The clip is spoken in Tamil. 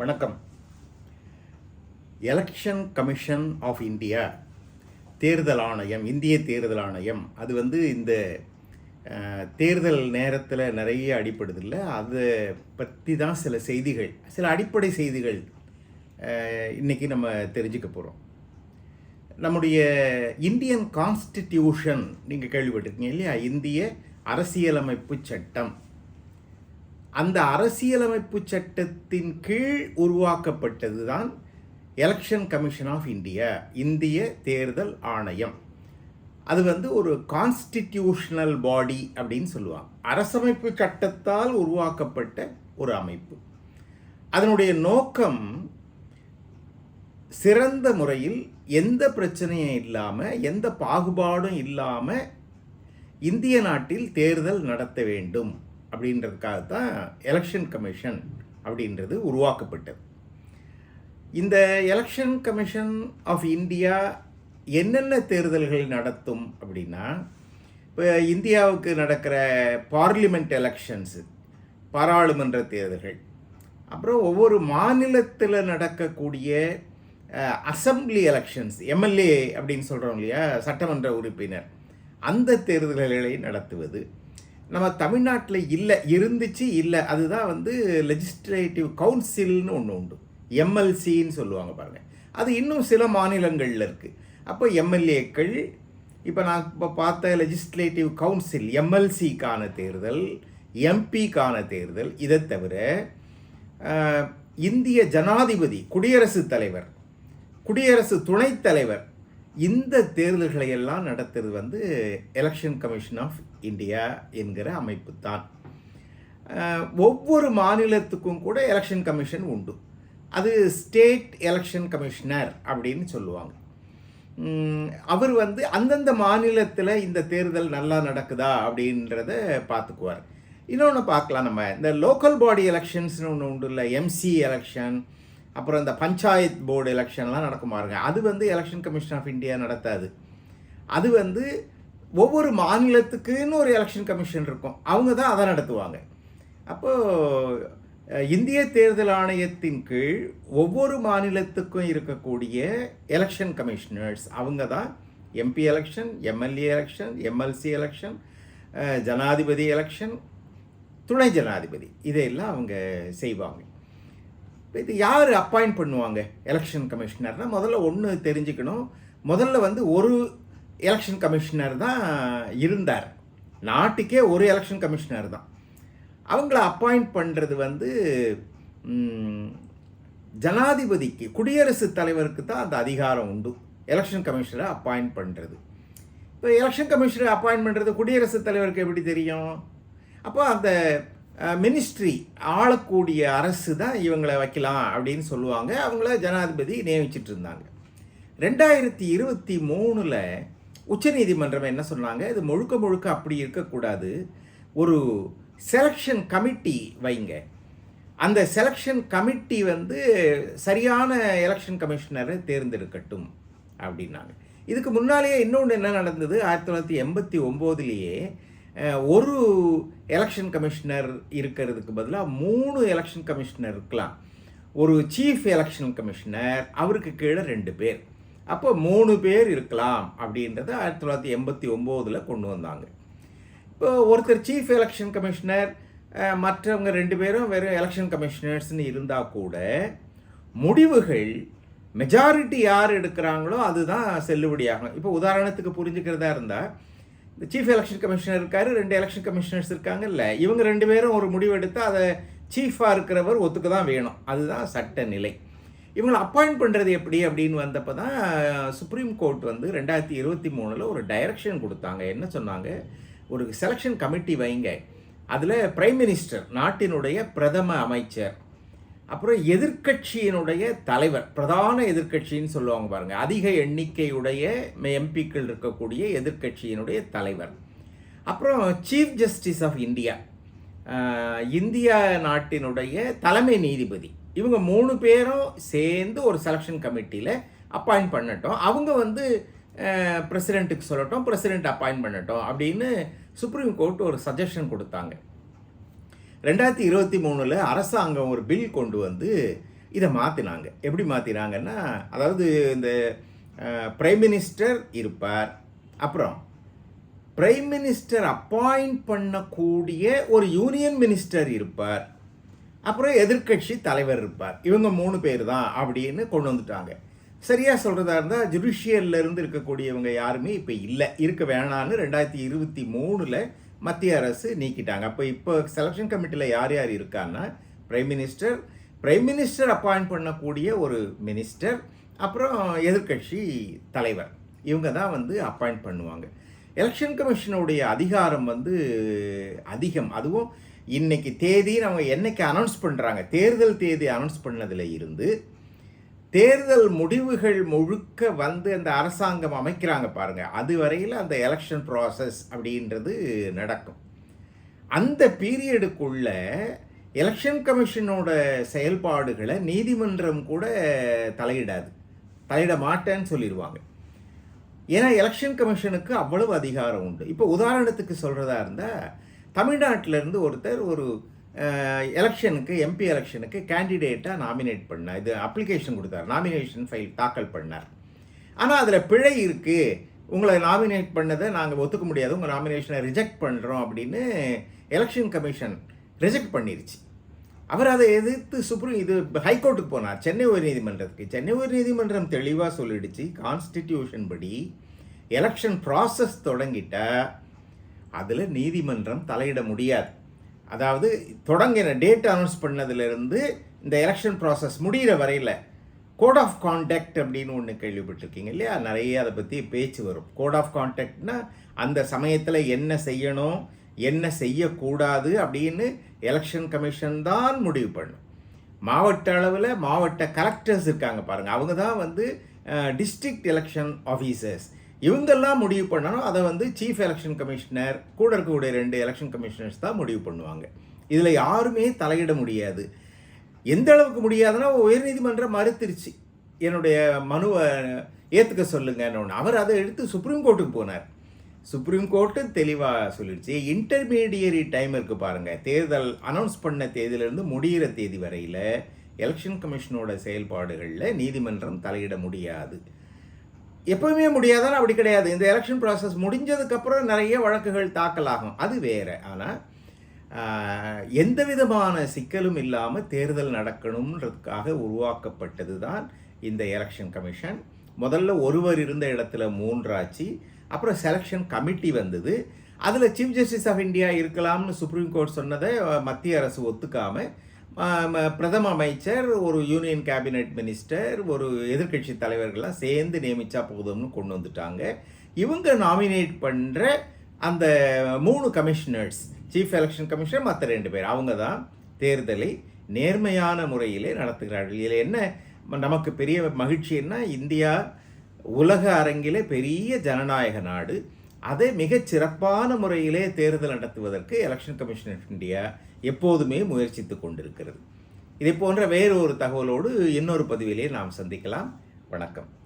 வணக்கம். எலெக்ஷன் கமிஷன் ஆஃப் இந்தியா தேர்தல் ஆணையம் இந்திய தேர்தல் ஆணையம் அது வந்து இந்த தேர்தல் நேரத்தில் நிறைய அடிப்படுது இல்லை? அதை பற்றி தான் சில செய்திகள் சில அடிப்படை செய்திகள் இன்றைக்கி நம்ம தெரிஞ்சுக்க போகிறோம் நம்முடைய இந்தியன் கான்ஸ்டிடியூஷன் நீங்கள் கேள்விப்பட்டிருக்கீங்க இல்லையா? இந்திய அரசியலமைப்பு சட்டம். அந்த அரசியலமைப்பு சட்டத்தின் கீழ் உருவாக்கப்பட்டது தான் எலெக்ஷன் கமிஷன் ஆஃப் இந்தியா இந்திய தேர்தல் ஆணையம். அது வந்து ஒரு கான்ஸ்டிடியூஷனல் பாடி அப்படின்னு சொல்லுவாங்க. அரசமைப்பு சட்டத்தால் உருவாக்கப்பட்ட ஒரு அமைப்பு. அதனுடைய நோக்கம் சிறந்த முறையில் எந்த பிரச்சனையும் இல்லாமல் எந்த பாகுபாடும் இல்லாமல் இந்திய நாட்டில் தேர்தல் நடத்த வேண்டும். அப்படின்றதுக்காக தான் எலெக்ஷன் கமிஷன் அப்படின்றது உருவாக்கப்பட்டது. இந்த எலெக்ஷன் கமிஷன் ஆஃப் இந்தியா என்னென்ன தேர்தல்கள் நடத்தும் அப்படின்னா இப்போ இந்தியாவுக்கு நடக்கிற பார்லிமெண்ட் எலெக்ஷன்ஸு பாராளுமன்ற தேர்தல்கள் அப்புறம் ஒவ்வொரு மாநிலத்தில் நடக்கக்கூடிய அசம்பிளி எலெக்ஷன்ஸ் எம்எல்ஏ அப்படின்னு சொல்கிறோம் இல்லையா சட்டமன்ற உறுப்பினர் அந்த தேர்தல்களை நடத்துவது. நம்ம தமிழ்நாட்டில் இல்லை இருந்துச்சு இல்லை அதுதான் வந்து லெஜிஸ்லேட்டிவ் கவுன்சில்னு ஒன்று உண்டு. எம்எல்சின்னு சொல்லுவாங்க பாருங்கள் அது இன்னும் சில மாநிலங்களில் இருக்குது அப்போ எம்எல்ஏக்கள் இப்போ நான் இப்போ பார்த்த லெஜிஸ்லேட்டிவ் கவுன்சில் எம்எல்சிக்கான தேர்தல் எம்பிக்கான தேர்தல் இதை தவிர இந்திய ஜனாதிபதி குடியரசுத் தலைவர் குடியரசு துணைத் தலைவர் இந்த தேர்தல்களை எல்லாம் நடத்துறது வந்து எலெக்ஷன் கமிஷன் ஆஃப் இந்தியா என்கிற அமைப்பு தான் ஒவ்வொரு மாநிலத்துக்கும் கூட எலெக்ஷன் கமிஷன் உண்டு. அது ஸ்டேட் எலெக்ஷன் கமிஷனர் அப்படின்னு சொல்லுவாங்க. அவர் வந்து அந்தந்த மாநிலத்தில் இந்த தேர்தல் நல்லா நடக்குதா அப்படின்றத பார்த்துக்குவார். இன்னொன்று பார்க்கலாம் நம்ம. இந்த லோக்கல் பாடி எலெக்ஷன்ஸ்னு ஒன்று உண்டு இல்லை எம்சி எலெக்ஷன் அப்புறம் இந்த பஞ்சாயத் போர்டு எலெக்ஷன்லாம் நடக்கும் பாருங்க அது வந்து எலெக்ஷன் கமிஷன் ஆஃப் இந்தியா நடத்தாது. அது வந்து ஒவ்வொரு மாநிலத்துக்குன்னு ஒரு எலெக்ஷன் கமிஷன் இருக்கும். அவங்க தான் அதை நடத்துவாங்க. அப்போது இந்திய தேர்தல் ஆணையத்தின் கீழ் ஒவ்வொரு மாநிலத்துக்கும் இருக்கக்கூடிய எலெக்ஷன் கமிஷனர்ஸ் அவங்க தான் MP election MLA election MLC election ஜனாதிபதி எலெக்ஷன் துணை ஜனாதிபதி. இதையெல்லாம் அவங்க செய்வாங்க. இப்போ இது யார் அப்பாயிண்ட் பண்ணுவாங்க எலெக்ஷன் கமிஷனர்னால் முதல்ல ஒன்று தெரிஞ்சுக்கணும். முதல்ல வந்து ஒரு எலெக்ஷன் கமிஷனர் தான் இருந்தார். நாட்டுக்கே ஒரு எலெக்ஷன் கமிஷனர் தான். அவங்கள அப்பாயிண்ட் பண்ணுறது வந்து ஜனாதிபதிக்கு குடியரசுத் தலைவருக்கு தான் அந்த அதிகாரம் உண்டு. எலெக்ஷன் கமிஷனரை அப்பாயிண்ட் பண்ணுறது இப்போ எலெக்ஷன் கமிஷனரை அப்பாயிண்ட் பண்ணுறது குடியரசுத் தலைவருக்கு எப்படி தெரியும்? அப்போ அந்த மினிஸ்ட்ரி ஆளக்கூடிய அரசு தான் இவங்களை வைக்கலாம் அப்படின்னு சொல்லுவாங்க. அவங்கள ஜனாதிபதி நியமிச்சிட்டு இருந்தாங்க. ரெண்டாயிரத்தி இருபத்தி மூணில் உச்சநீதிமன்றம் என்ன சொன்னாங்க? இது முழுக்க முழுக்க அப்படி இருக்கக்கூடாது. ஒரு செலெக்ஷன் கமிட்டி வைங்க. அந்த செலெக்ஷன் கமிட்டி வந்து சரியான எலெக்ஷன் கமிஷனரை தேர்ந்தெடுக்கட்டும் அப்படின்னாங்க. இதுக்கு முன்னாலேயே இன்னொன்று என்ன நடந்தது? ஆயிரத்தி தொள்ளாயிரத்தி எண்பத்தி ஒம்போதுலேயே ஒரு எலெக்ஷன் கமிஷனர் இருக்கிறதுக்கு பதிலாக மூணு எலெக்ஷன் கமிஷனர் இருக்கலாம். ஒரு சீஃப் எலெக்ஷன் கமிஷனர் அவருக்கு கீழே ரெண்டு பேர். அப்போ மூணு பேர் இருக்கலாம் அப்படின்றத ஆயிரத்தி தொள்ளாயிரத்தி எண்பத்தி ஒம்போதில் கொண்டு வந்தாங்க. இப்போ ஒருத்தர் சீஃப் எலெக்ஷன் கமிஷனர் மற்றவங்க ரெண்டு பேரும் வெறும் எலெக்ஷன் கமிஷனர்ஸ்னு இருந்தால் கூட முடிவுகள் மெஜாரிட்டி யார் எடுக்கிறாங்களோ அதுதான் செல்லுபடியாகும். இப்போ உதாரணத்துக்கு புரிஞ்சுக்கிறதா இருந்தால் இந்த சீஃப் எலெக்ஷன் கமிஷனர் இருக்கார் ரெண்டு எலெக்ஷன் கமிஷனர்ஸ் இருக்காங்கல்ல இவங்க ரெண்டு பேரும் ஒரு முடிவு எடுத்து அதை சீஃபாக இருக்கிறவர் ஒத்துக்க தான் வேணும். அதுதான் சட்ட நிலை. இவங்களை அப்பாயிண்ட் பண்ணுறது எப்படி அப்படின்னு வந்தப்போ தான் சுப்ரீம் கோர்ட் வந்து ரெண்டாயிரத்தி இருபத்தி மூணில் ஒரு டைரக்ஷன் கொடுத்தாங்க. என்ன சொன்னாங்க? ஒரு செலெக்ஷன் கமிட்டி வைங்க. அதில் பிரைம் மினிஸ்டர் நாட்டினுடைய பிரதம அமைச்சர் அப்புறம் எதிர்க்கட்சியினுடைய தலைவர் பிரதான எதிர்க்கட்சின்னு சொல்லுவாங்க பாருங்கள் அதிக எண்ணிக்கையுடைய எம்பிக்கள் இருக்கக்கூடிய எதிர்க்கட்சியினுடைய தலைவர். அப்புறம் chief justice of India India நாட்டினுடைய தலைமை நீதிபதி. இவங்க மூணு பேரும் சேர்ந்து ஒரு செலெக்ஷன் கமிட்டியில் அப்பாயிண்ட் பண்ணட்டும். அவங்க வந்து பிரசிடெண்ட்டுக்கு சொல்லட்டும் பிரசிடெண்ட் அப்பாயிண்ட் பண்ணட்டும் அப்படின்னு சுப்ரீம் கோர்ட் ஒரு சஜஷன் கொடுத்தாங்க. ரெண்டாயிரத்தி இருபத்தி மூணில் அரசாங்கம் ஒரு பில் கொண்டு வந்து இதை மாற்றினாங்க எப்படி மாற்றினாங்கன்னா அதாவது இந்த பிரைம் மினிஸ்டர் இருப்பார். அப்புறம் பிரைம் மினிஸ்டர் அப்பாயிண்ட் பண்ணக்கூடிய ஒரு யூனியன் மினிஸ்டர் இருப்பார். அப்புறம் எதிர்க்கட்சி தலைவர் இருப்பார். இவங்க மூணு பேர் தான் அப்படின்னு கொண்டு வந்துட்டாங்க. சரியாக சொல்கிறதா இருந்தால் ஜுடிஷியல்ல இருந்து இருக்கக்கூடியவங்க யாருமே இப்போ இல்லை. இருக்க வேணான்னு ரெண்டாயிரத்தி இருபத்தி மூணில் மத்திய அரசு நீக்கிட்டாங்க. அப்போ இப்போ செலெக்ஷன் கமிட்டியில் யார் யார் இருக்கான்னா prime minister prime minister appoint பண்ணக்கூடிய ஒரு மினிஸ்டர் அப்புறம் எதிர்க்கட்சி தலைவர். இவங்க தான் வந்து அப்பாயிண்ட் பண்ணுவாங்க. எலெக்ஷன் கமிஷனுடைய அதிகாரம் வந்து அதிகம். அதுவும் இன்னைக்கு தேதி அவங்க என்னைக்கு அனௌன்ஸ் பண்ணுறாங்க தேர்தல் தேதி அனௌன்ஸ் பண்ணதில் இருந்து தேர்தல் முடிவுகள் முழுக்க வந்து அந்த அரசாங்கம் அமைக்கிறாங்க பாருங்கள் அது வரையில் அந்த எலெக்ஷன் ப்ராசஸ் அப்படின்றது நடக்கும். அந்த பீரியடுக்குள்ள எலெக்ஷன் கமிஷனோட செயல்பாடுகளை நீதிமன்றம் கூட தலையிடாது. தலையிட மாட்டேன்னு சொல்லிடுவாங்க. ஏன்னா எலெக்ஷன் கமிஷனுக்கு அவ்வளவு அதிகாரம் உண்டு. இப்போ உதாரணத்துக்கு சொல்கிறதா இருந்தால் தமிழ்நாட்டிலேருந்து ஒருத்தர் ஒரு எலெக்ஷனுக்கு எம்பி எலெக்ஷனுக்கு கேண்டிடேட்டாக நாமினேட் பண்ணார். இது அப்ளிகேஷன் கொடுத்தார். நாமினேஷன் ஃபைல் தாக்கல் பண்ணார். ஆனால் அதில் பிழை இருக்குது உங்களை நாமினேட் பண்ணதை நாங்கள் ஒத்துக்க முடியாது. உங்கள் நாமினேஷனை ரிஜெக்ட் பண்ணுறோம் அப்படின்னு எலெக்ஷன் கமிஷன் ரிஜெக்ட் பண்ணிருச்சு. அவர் அதை எதிர்த்து சுப்ரீம் இது ஹைகோர்ட்டுக்கு போனார். சென்னை உயர்நீதிமன்றத்துக்கு. சென்னை உயர்நீதிமன்றம் தெளிவாக சொல்லிடுச்சு. கான்ஸ்டிடியூஷன் படி எலெக்ஷன் ப்ராசஸ் தொடங்கிட்டால் அதில் நீதிமன்றம் தலையிட முடியாது. அதாவது தொடங்கின டேட் அனௌன்ஸ் பண்ணதுலேருந்து இந்த எலெக்ஷன் ப்ராசஸ் முடிகிற வரையில் கோட் ஆஃப் கான்டாக்ட் அப்படின்னு ஒன்று கேள்விப்பட்டிருக்கீங்க இல்லையா? நிறைய அதை பற்றி பேச்சு வரும். கோட் ஆஃப் கான்டாக்ட்னா அந்த சமயத்தில் என்ன செய்யணும் என்ன செய்யக்கூடாது அப்படின்னு எலெக்ஷன் கமிஷன் தான் முடிவு பண்ணும். மாவட்ட அளவில் மாவட்ட கலெக்டர்ஸ் இருக்காங்க பாருங்கள் அவங்க தான் வந்து டிஸ்ட்ரிக்ட் எலெக்ஷன் ஆஃபீஸர்ஸ் இவங்கெல்லாம் முடிவு பண்ணணும் அதை வந்து சீஃப் எலெக்ஷன் கமிஷனர் கூட இருக்கக்கூடிய ரெண்டு எலெக்ஷன் கமிஷனர்ஸ் தான் முடிவு பண்ணுவாங்க. இதில் யாருமே தலையிட முடியாது. எந்த அளவுக்கு முடியாதுன்னா உயர்நீதிமன்றம் மறுத்துருச்சு. என்னுடைய மனுவை ஏற்றுக்க சொல்லுங்கன்னு அவர் அதை எடுத்து சுப்ரீம் கோர்ட்டுக்கு போனார். சுப்ரீம் கோர்ட்டு தெளிவாக சொல்லிடுச்சு. இன்டர்மீடியரி டைம் இருக்குது பாருங்கள் தேர்தல் அனௌன்ஸ் பண்ண தேதியிலேருந்து முடிகிற தேதி வரையில் எலெக்ஷன் கமிஷனோட செயல்பாடுகளில் நீதிமன்றம் தலையிட முடியாது. எப்பவுமே முடியாதான்னு அப்படி கிடையாது. இந்த எலெக்ஷன் ப்ராசஸ் முடிஞ்சதுக்கப்புறம் நிறைய வழக்குகள் தாக்கலாகும். அது வேறு. ஆனால் எந்த விதமான சிக்கலும் இல்லாமல் தேர்தல் நடக்கணுன்றதுக்காக உருவாக்கப்பட்டது தான் இந்த எலெக்ஷன் கமிஷன் முதல்ல ஒருவர் இருந்த இடத்துல மூன்றாச்சு. அப்புறம் செலெக்ஷன் கமிட்டி வந்தது. அதில் சீஃப் ஜஸ்டிஸ் ஆஃப் இந்தியா இருக்கலாம்னு சுப்ரீம் கோர்ட் சொன்னதை மத்திய அரசு ஒத்துக்காமல் பிரதம அமைச்சர் ஒரு யூனியன் கேபினெட் மினிஸ்டர் ஒரு எதிர்கட்சி தலைவர்கள்லாம் சேர்ந்து நியமித்தா போதும்னு கொண்டு வந்துட்டாங்க. இவங்க நாமினேட் பண்ணுற அந்த மூணு கமிஷனர்ஸ் சீஃப் எலெக்ஷன் கமிஷனர் மற்ற ரெண்டு பேர் அவங்க தான் தேர்தலை நேர்மையான முறையிலே நடத்துகிறார்கள். இதில் என்ன நமக்கு பெரிய மகிழ்ச்சின்னா இந்தியா உலக அரங்கிலே பெரிய ஜனநாயக நாடு. அதை மிகச் சிறப்பான முறையிலே தேர்தல் நடத்துவதற்கு எலெக்ஷன் கமிஷன் ஆஃப் இந்தியா எப்போதுமே முயற்சித்து கொண்டிருக்கிறது. இதை போன்ற வேறு ஒரு தகவலோடு இன்னொரு பதிவிலே நாம் சந்திக்கலாம். வணக்கம்.